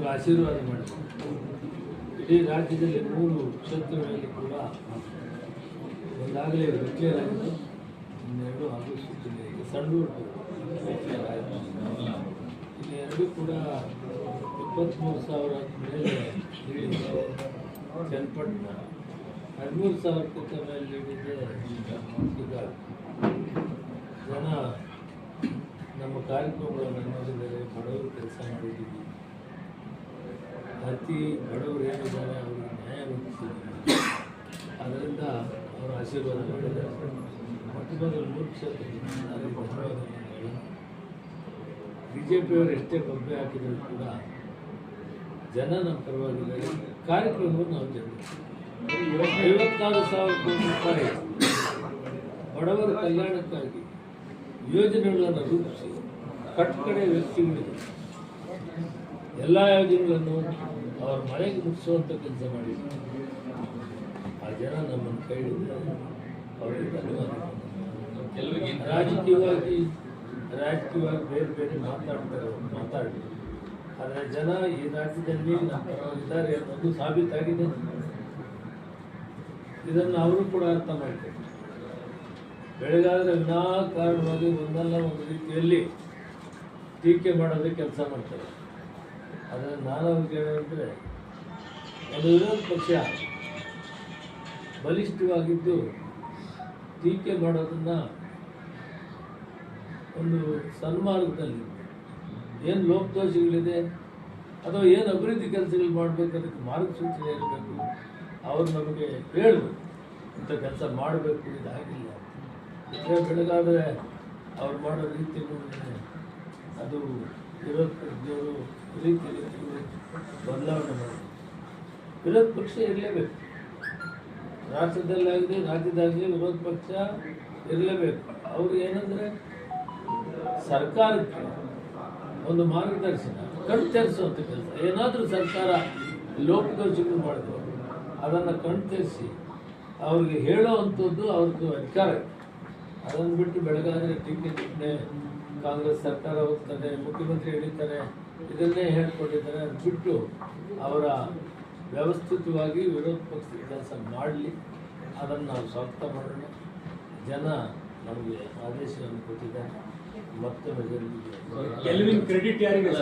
ನಮಗೆ ಆಶೀರ್ವಾದ ಮಾಡಿ ಇಡೀ ರಾಜ್ಯದಲ್ಲಿ ಮೂರು ಕ್ಷೇತ್ರಗಳಲ್ಲಿ ಕೂಡ ಒಂದಾಗಲೇ ಡಿಕ್ಲೇರ್ ಆಗಿದೆ ಇನ್ನೆರಡು ಹಾಗೂ ಸಂಡೂರು ಇದೆ. ಸಣ್ಣೂರು ಡಿಕ್ಲೇರ್ ಆಯಿತು ಎರಡು ಕೂಡ ಇಪ್ಪತ್ತ್ಮೂರು ಸಾವಿರ ಮೇಲೆ ಚನ್ನಪಟ್ಟಣ. ಹದಿಮೂರು ಸಾವಿರಕ್ಕಿಂತ ಮೇಲೆ ಈಗ ಜನ ನಮ್ಮ ಕಾರ್ಯಕ್ರಮಗಳನ್ನು ನೋಡಿದರೆ ಬಡವರು ಕೆಲಸ ಮಾಡಿದ್ದೀವಿ. ಅತಿ ಬಡವರು ಏನಿದ್ದಾರೆ, ಅವರಿಗೆ ನ್ಯಾಯ ರೂಪಿಸಿದ್ದಾರೆ ಅದರಿಂದ ಅವರು ಆಶೀರ್ವಾದ ಮಾಡಿದ್ದಾರೆ ಮತ್ತೊಂದು ಮೂರು ಬಿ ಜೆ ಪಿಯವರು ಎಷ್ಟೇ ಬೊಬ್ಬೆ ಹಾಕಿದರೂ ಕೂಡ ಜನ ನಮ್ಮ ಪರವಾಗಿದ್ದಾರೆ ಕಾರ್ಯಕ್ರಮವನ್ನು ನಾವು ಜನ ಐವತ್ತಾರು ಸಾವಿರ ಕೋಟಿ ರೂಪಾಯಿ ಬಡವರ ಕಲ್ಯಾಣಕ್ಕಾಗಿ ಯೋಜನೆಗಳನ್ನು ರೂಪಿಸಿ ಕಟ್ಟಕಡೆ ವ್ಯಕ್ತಿಗಳಿಗೆ ಎಲ್ಲ ಯೋಜನೆಗಳನ್ನು ಅವರ ಮನೆಗೆ ಮುಟ್ಟಿಸುವಂಥ ಕೆಲಸ ಮಾಡಿ ಆ ಜನ ನಮ್ಮನ್ನು ಕೈ ಹಿಡಿದಿದ್ದಾರೆ ಅವರಿಗೆ ಧನ್ಯವಾದ ಕೆಲವರಿಗೆ ರಾಜಕೀಯವಾಗಿ ರಾಜಕೀಯವಾಗಿ ಬೇರೆ ಬೇರೆ ಮಾತಾಡ್ತಾರೆ ಅವ್ರು ಮಾತಾಡಿ ಆದರೆ ಜನ ಈ ರಾಜ್ಯದಲ್ಲಿ ನಮ್ಮ ಪರವಾಗಿದ್ದಾರೆ ಅನ್ನೋದು ಸಾಬೀತಾಗಿದೆ. ಇದನ್ನು ಅವರು ಕೂಡ ಅರ್ಥ ಮಾಡ್ತಾರೆ ಬೆಳಗಾದ್ರೆ ವಿನಾಕಾರಣವಾಗಿ ಒಂದಲ್ಲ ಒಂದು ರೀತಿಯಲ್ಲಿ ಟೀಕೆ ಮಾಡೋದೇ ಕೆಲಸ ಮಾಡ್ತಾರೆ. ಆದರೆ ನಾನು ಅವ್ರಿಗೆ ಹೇಳಿದ್ರೆ ಅದು ವಿರೋಧ ಪಕ್ಷ ಬಲಿಷ್ಠವಾಗಿದ್ದು ಟೀಕೆ ಮಾಡೋದನ್ನು ಒಂದು ಸನ್ಮಾರ್ಗದಲ್ಲಿ, ಏನು ಲೋಪದೋಷಗಳಿದೆ ಅಥವಾ ಏನು ಅಭಿವೃದ್ಧಿ ಕೆಲಸಗಳು ಮಾಡಬೇಕು ಅದಕ್ಕೆ ಮಾರ್ಗಸೂಚನೆ ಇರಬೇಕು, ಅವರು ನಮಗೆ ಹೇಳಬೇಕು, ಇಂಥ ಕೆಲಸ ಮಾಡಬೇಕು, ಇದಾಗಿಲ್ಲ. ಬೆಳಗಾದರೆ ಅವ್ರು ಮಾಡೋ ರೀತಿ ಅದು ವಿರೋಧ ಪಕ್ಷದವರು ರೀತಿ ರೀತಿಗಳು ಬದಲಾವಣೆ ಮಾಡಬೇಕು ವಿರೋಧ ಪಕ್ಷ ಇರಲೇಬೇಕು. ರಾಷ್ಟ್ರದಲ್ಲಾಗಲಿ ರಾಜ್ಯದಾಗಲಿ ವಿರೋಧ ಪಕ್ಷ ಇರಲೇಬೇಕು. ಅವ್ರು ಏನಂದರೆ ಸರ್ಕಾರಕ್ಕೆ ಒಂದು ಮಾರ್ಗದರ್ಶನ ಕಣ್ತರಿಸುವಂಥ ಕೆಲಸ. ಏನಾದರೂ ಸರ್ಕಾರ ಲೋಪದೋಷಗಳು ಮಾಡಿದ್ರು, ಅದನ್ನು ಕಣ್ತರಿಸಿ ಅವ್ರಿಗೆ ಹೇಳೋ ಅಂಥದ್ದು ಅವ್ರದ್ದು ಅಧಿಕಾರ. ಅದನ್ನು ಬಿಟ್ಟು ಬೆಳಗಾದರೆ ಟೀಕೆ ಟಿಪ್ಪಣೆ, ಕಾಂಗ್ರೆಸ್ ಸರ್ಕಾರ ಹೋಗ್ತದೆ, ಮುಖ್ಯಮಂತ್ರಿ ಹಿಡಿತಾರೆ, ಇದನ್ನೇ ಹೇಳ್ಕೊಂಡಿದ್ದಾರೆ ಅದು ಬಿಟ್ಟು ಅವರ ವ್ಯವಸ್ಥಿತವಾಗಿ ವಿರೋಧ ಪಕ್ಷದ ಕೆಲಸ ಮಾಡಲಿ. ಅದನ್ನು ನಾವು ಸ್ವಾಗತ ಮಾಡೋಣ. ಜನ ನಮಗೆ ಆದೇಶವನ್ನು ಕೊಟ್ಟಿದ್ದಾರೆ. ಮತ್ತೊಮ್ಮೆ ಗೆಲುವಿನ ಕ್ರೆಡಿಟ್ ಯಾರಿಗೆ